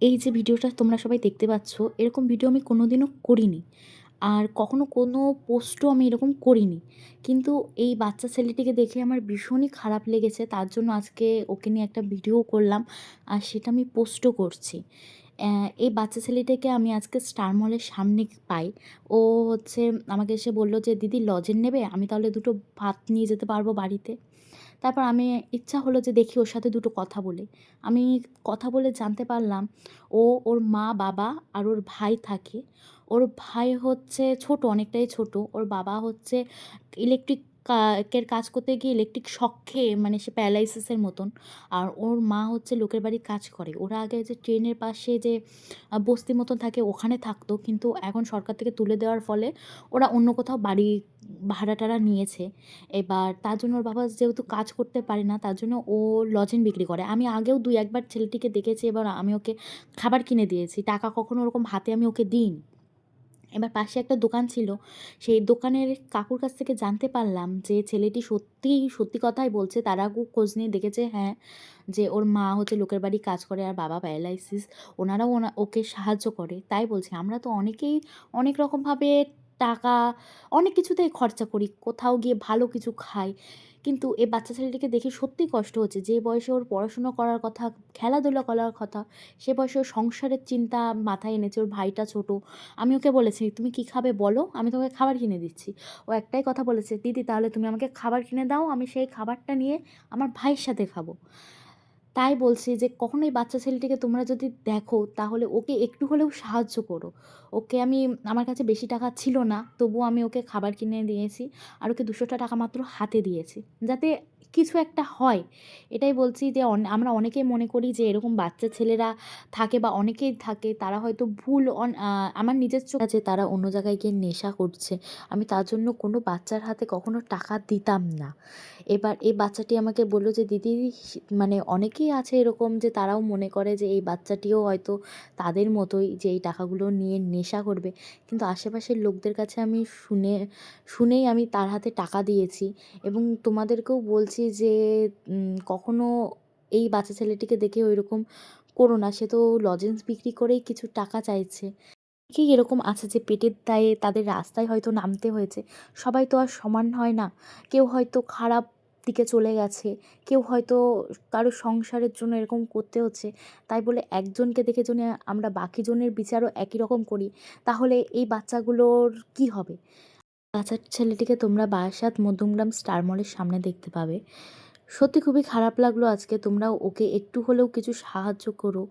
এই যে ভিডিওটা তোমরা সবাই দেখতে পাচ্ছ, এরকম ভিডিও আমি কোনো দিনও করিনি। আর কখনো কোনো পোস্টও আমি এরকম করিনি। কিন্তু এই বাচ্চা ছেলেটিকে দেখে আমার ভীষণই খারাপ লেগেছে, তার জন্য আজকে ওকে নিয়ে একটা ভিডিও করলাম আর সেটা আমি পোস্টও করছি। এই বাচ্চা ছেলেটাকে আমি আজকে স্টার মলের সামনে পাই। ও হচ্ছে আমাকে এসে বলল যে, দিদি লজেন নেবে? আমি তাহলে দুটো ভাত নিয়ে যেতে পারব বাড়িতে? তারপর আমি ইচ্ছা হলো যে দেখি ওর সাথে দুটো কথা বলে। আমি কথা বলে জানতে পারলাম ও ওর মা, বাবা আর ওর ভাই থাকে। ওর ভাই হচ্ছে ছোট, অনেকটাই ছোট। ওর বাবা হচ্ছে ইলেকট্রিক এর কাজ করতে গিয়ে ইলেকট্রিক শক খেয়ে মানে সে প্যারালাইসিসের মতন। আর ওর মা হচ্ছে লোকের বাড়ি কাজ করে। ওরা আগে যে ট্রেনের পাশে যে বস্তি মতন থাকে ওখানে থাকতো। কিন্তু এখন সরকার থেকে তুলে দেওয়ার ফলে ওরা অন্য কোথাও বাড়ি ভাড়া টাড়া নিয়েছে। এবার তার জন্য ওর বাবা যেহেতু কাজ করতে পারে না, তার জন্য ও লজেন বিক্রি করে। আমি আগেও দুই একবার ছেলেটিকে দেখেছি, এবার আমি ওকে খাবার কিনে দিয়েছি। টাকা কখনো ওরকম হাতে আমি ওকে দিইনি। এবার পাশে একটা দোকান ছিল। সেই দোকানের কাকুর কাছ থেকে জানতে পারলাম যে ছেলেটি সত্যিই সত্যি কথাই বলছে, তারা খোঁজ নিয়ে দেখেছে হ্যাঁ যে ওর মা হচ্ছে লোকের বাড়ি কাজ করে আর বাবা প্যারালাইসিস, ওনারাও ওনা, ওকে সাহায্য করে। তাই বলছে, আমরা তো অনেকেই অনেক রকমভাবে টাকা, অনেক কিছুতেই খরচা করি, কোথাও গিয়ে ভালো কিছু খাই। কিন্তু এই বাচ্চা ছেলেটিকে দেখে সত্যিই কষ্ট হচ্ছে। যে বয়সে ওর পড়াশুনো করার কথা, খেলাধুলা করার কথা, সে বয়সে ওর সংসারের চিন্তা মাথায় এনেছে, ওর ভাইটা ছোট। আমি ওকে বলেছি, তুমি কী খাবে বলো? আমি তোমাকে খাবার কিনে দিচ্ছি। ও একটাই কথা বলেছে, দিদি, তাহলে তুমি আমাকে খাবার কিনে দাও, আমি সেই খাবারটা নিয়ে আমার ভাইয়ের সাথে খাব। তাই বলছি যে, কখনো এই বাচ্চা ছেলেটিকে তোমরা যদি দেখো, তাহলে ওকে একটু হলেও সাহায্য করো। ওকে আমি, আমার কাছে বেশি টাকা ছিল না, তবুও আমি ওকে খাবার কিনে দিয়েছি আর ওকে দুশোটা টাকা মাত্র হাতে দিয়েছি। যাতে কিছু একটা হয়। এটাই বলছি যে আমরা অনেকেই মনে করি যে, এরকম বাচ্চা ছেলেরা থাকে বা অনেকেই থাকে, তারা হয়তো ভুল আমার নিজের চোখ আছে, তারা অন্য জায়গায় গিয়ে নেশা করছে। আমি তার জন্য কোনো বাচ্চার হাতে কখনো টাকা দিতাম না। এবার এই বাচ্চাটি আমাকে বলল যে, দিদি মানে অনেকেই আছে এরকম যে তারাও মনে করে যে এই বাচ্চাটিও হয়তো তাদের মতোই যে এই টাকাগুলো নিয়ে নেশা করবে। কিন্তু আশেপাশের লোকদের কাছে আমি শুনে শুনেই আমি তার হাতে টাকা দিয়েছি এবং তোমাদেরকেও বলছি যে উম, কখনো এই বাচ্চা ছেলেটিকে দেখে ওই রকম করো না সে তো লজেন্স বিক্রি করেই কিছু টাকা চাইছে। কি এরকম আছে যে পেটের দায়ে তাদের রাস্তায় হয়তো নামতে হয়েছে। সবাই তো আর সমান হয় না। কেউ হয়তো খারাপ দিকে চলে গেছে। কেউ হয়তো কারও সংসারের জন্য এরকম করতে হচ্ছে। তাই বলে একজনকে দেখে জন্য আমরা বাকি জনের বিচারও একই রকম করি, তাহলে এই বাচ্চাগুলোর কি হবে? বাচ্চার ছেলেটিকে তোমরা বারাসাত মধ্যমগ্রাম স্টার মলের সামনে দেখতে পাবে। সত্যি খুবই খারাপ লাগল আজকে। তোমরা ওকে একটু হলেও কিছু সাহায্য করো।